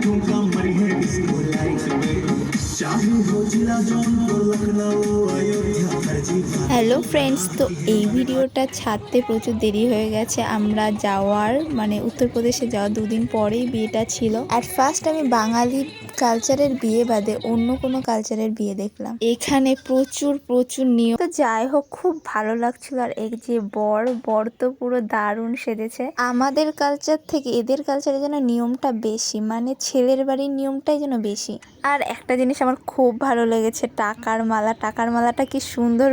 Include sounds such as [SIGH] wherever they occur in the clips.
ठुमका मरी है इसको लाइक में चाहे हो जिला जौनपुर लखनऊ अयोध्या हर चीज হ্যালো ফ্রেন্ডস তো এই ভিডিওটা ছাড়তে প্রচুর দেরি হয়ে গেছে। আমরা যাওয়ার মানে উত্তরপ্রদেশে যাওয়ার দুদিন পরেই বিয়েটা ছিল। অ্যাট ফার্স্ট আমি বাঙালি কালচারের বিয়ে বাদে অন্য কোনো কালচারের বিয়ে দেখলাম। এখানে প্রচুর প্রচুর নিয়ম। তো যাই হোক, খুব ভালো লাগছিল। আর এই যে বর বর তো পুরো দারুণ সেজেছে। আমাদের কালচার থেকে এদের কালচারে যেন নিয়মটা বেশি মানে ছেলের বাড়ির নিয়মটাই যেন বেশি। আর একটা জিনিস আমার খুব ভালো লেগেছে, টাকার মালা। টাকার মালাটা কি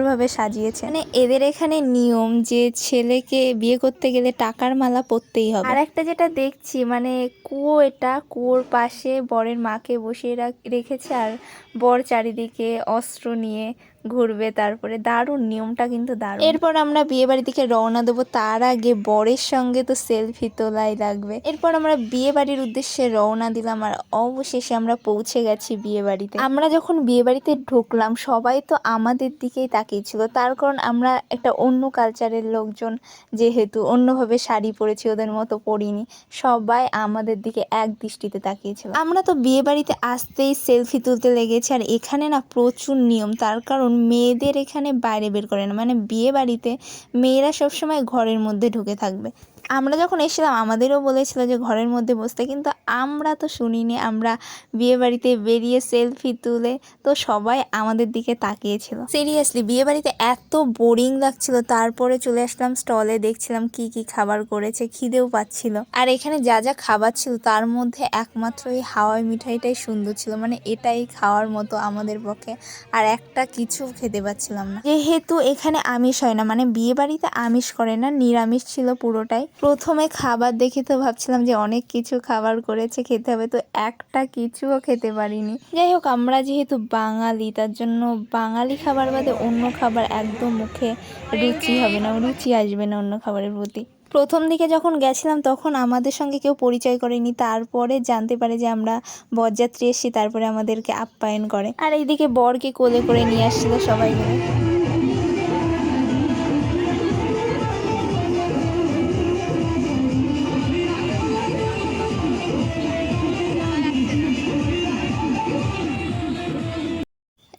সুন্দরভাবে সাজিয়েছে। মানে এদের এখানে নিয়ম যে ছেলেকে বিয়ে করতে গেলে টাকার মালা পরতেই হবে। আর একটা যেটা দেখছি মানে কুয়ো এটা, কুয়োর পাশে বরের মাকে বসিয়ে রাখ- রেখেছে আর বর চারিদিকে অস্ত্র নিয়ে ঘুরবে, তারপরে দারুণ, নিয়মটা কিন্তু দারুণ। এরপর আমরা বিয়ে বাড়ি থেকে রওনা দেবো, তার আগে বরের সঙ্গে তো সেলফি তোলাই লাগবে। এরপর আমরা বিয়ে বাড়ির উদ্দেশ্যে রওনা দিলাম আর অবশেষে আমরা পৌঁছে গেছি বিয়ে বাড়িতে আমরা যখন বিয়ে বাড়িতে ঢুকলাম, সবাই তো আমাদের দিকেই তাকিয়েছিল তার কারণ আমরা একটা অন্য কালচারের লোকজন, যেহেতু অন্যভাবে শাড়ি পরেছি, ওদের মতো পরিনি। সবাই আমাদের দিকে এক দৃষ্টিতে তাকিয়েছিল আমরা তো বিয়ে বাড়িতে আসতেই সেলফি তুলতে লেগেছি আর এখানে না প্রচুর নিয়ম। তার কারণ মেয়েদের এখানে বাইরে বের করে না। মানে বিয়ে বাড়িতে মেয়েরা সবসময় ঘরের মধ্যে ঢুকে থাকবে। আমরা যখন এসেছিলাম, আমাদেরও বলেছিল যে ঘরের মধ্যে বসতে, কিন্তু আমরা তো শুনিনি। আমরা বিয়ে বাড়িতে বেরিয়ে সেলফি তুলে তো সবাই আমাদের দিকে তাকিয়েছিল। সিরিয়াসলি বিয়ে বাড়িতে এত বোরিং লাগছিল। তারপরে চলে আসলাম স্টলে দেখছিলাম কি কি খাবার করেছে, খিদেও পাচ্ছিল। আর এখানে যা যা খাবার ছিল, তার মধ্যে একমাত্র এই হাওয়াই মিঠাইটাই সুন্দর ছিল। মানে এটাই খাওয়ার মতো আমাদের পক্ষে, আর একটা কিছু খেতে পাচ্ছিলাম না। যেহেতু এখানে আমিষ হয় না মানে বিয়ে বাড়িতে আমিষ করে না, নিরামিষ ছিল পুরোটাই। প্রথমে খাবার দেখে তো ভাবছিলাম যে অনেক কিছু খাবার করেছে, খেতে হবে। তো একটা কিছুও খেতে পারিনি। যাই হোক, আমরা যেহেতু বাঙালি, তার জন্য বাঙালি খাবার বাদে অন্য খাবার একদম মুখে রুচি হবে না, রুচি আসবে না অন্য খাবারের প্রতি। প্রথম দিকে যখন গেছিলাম, তখন আমাদের সঙ্গে কেউ পরিচয় করেনি। তারপরে জানতে পারে যে আমরা বরযাত্রী এসেছি, তারপরে আমাদেরকে আপ্যায়ন করে। আর এইদিকে বরকে কোলে করে নিয়ে আসছিল সবাই মিলে।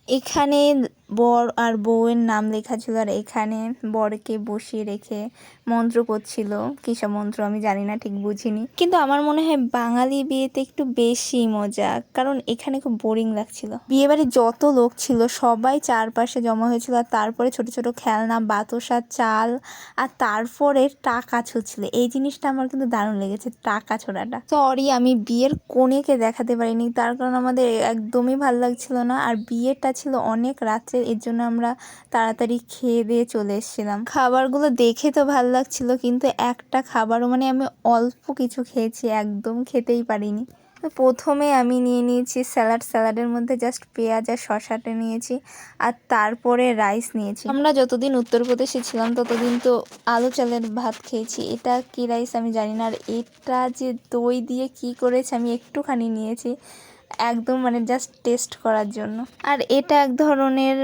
এখানে বর আর বউয়ের নাম লেখা ছিল আর এখানে বরকে বসিয়ে রেখে মন্ত্র পড়ছিল কিসব মন্ত্র আমি জানি না, ঠিক বুঝিনি। কিন্তু আমার মনে হয় বাঙালি বিয়েতে একটু বেশি মজা, কারণ এখানে খুব বোরিং লাগছিল। বিয়ে বাড়ির যত লোক ছিল, সবাই চারপাশে জমা হয়েছিল আর তারপরে ছোট ছোট খেলনা, বাতাসা চাল, আর তারপরে টাকা ছুটছিল এই জিনিসটা আমার কিন্তু দারুণ লেগেছে, টাকা ছোড়াটা। সরি আমি বিয়ের কনেকে দেখাতে পারিনি, তার কারণ আমাদের একদমই ভালো লাগছিল না। আর বিয়েটা ছিল অনেক রাত্রে এর জন্য আমরা তাড়াতাড়ি খেয়ে দিয়ে চলে এসেছিলাম। খাবারগুলো দেখে তো ভালো লাগছিল, কিন্তু একটা খাবারও মানে আমি অল্প কিছু খেয়েছি, একদম খেতেই পারিনি। তো প্রথমে আমি নিয়ে নিয়েছি স্যালাড, স্যালাডের মধ্যে জাস্ট পেঁয়াজ আর শশাটা নিয়েছি, আর তারপরে রাইস নিয়েছি। আমরা যতদিন উত্তরপ্রদেশে ছিলাম, ততদিন তো আলু চালের ভাত খেয়েছি। এটা কি রাইস আমি জানি না, আর এটা যে দই দিয়ে কি করেছে আমি একটুখানি নিয়েছি। একদম মানে জাস্ট টেস্ট করার জন্য। আর এটা এক ধরনের,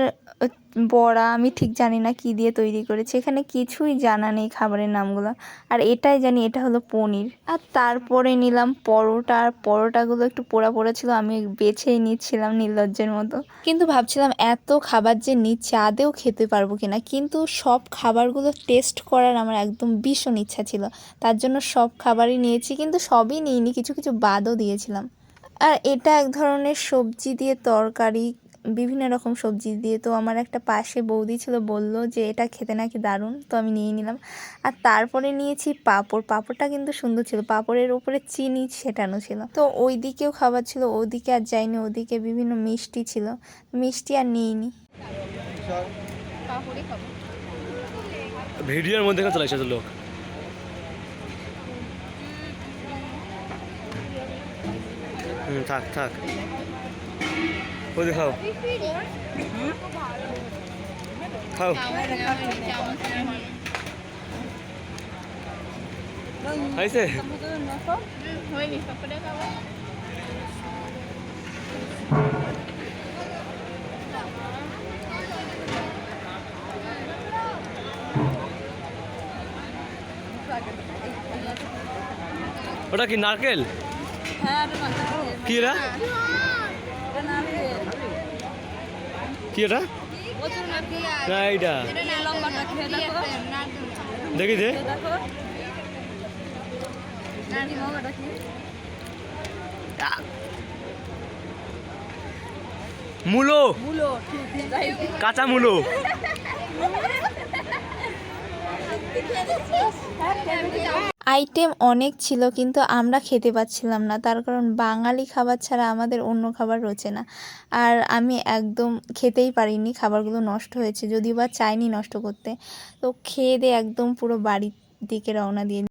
বড়া, আমি ঠিক জানি না কি দিয়ে তৈরি করেছে, এখানে কিছুই জানা নেই খাবারের নামগুলো। আর এটাই জানি, এটা হলো পনির। আর তারপরে নিলাম পরোটা, আর পরোটাগুলো একটু পোড়া পোড়া ছিল, আমি বেছেই নিচ্ছিলাম নির্লজ্জের মতো। কিন্তু ভাবছিলাম এত খাবার যে নিচ্ছে, আদেও খেতে পারব কিনা, কিন্তু সব খাবারগুলো টেস্ট করার আমার একদম ভীষণ ইচ্ছা ছিল। তার জন্য সব খাবারই নিয়েছি, কিন্তু সবই নিইনি, কিছু কিছু বাদও দিয়েছিলাম। আর এটা এক ধরনের সবজি দিয়ে তরকারি, বিভিন্ন রকম সবজি দিয়ে। তো আমার একটা পাশে বৌদি ছিল, বলল যে, এটা খেতে নাকি দারুণ। তো আমি নিয়ে নিলাম। আর তারপরে নিয়েছি পাঁপড়। পাঁপড়টা কিন্তু সুন্দর ছিল। পাঁপড়ের উপরে চিনি ছেটানো ছিল। তো ওই দিকেও খাবার ছিল ওদিকে আর যাইনি ওদিকে বিভিন্ন মিষ্টি ছিল। মিষ্টি আর নিইনি। ভিডিওর মধ্যে চলে এসেছে লোক। থাক থাক। ওই খাও। ওটা কি নারকেল? কি এটা কি এটা না এইটা দেখি দে। মূলো। কাঁচা মূলো। [LAUGHS] আইটেম অনেক ছিল, কিন্তু আমরা খেতে পাচ্ছিলাম না। তার কারণ বাঙালি খাবার ছাড়া আমাদের অন্য খাবার রোচে না। আর আমি একদম খেতেই পারিনি, খাবারগুলো নষ্ট হয়েছে, যদিও বা চাইনি নষ্ট করতে। তো খেয়ে দিয়ে একদম পুরো বাড়ির দিকে রওনা দিয়ে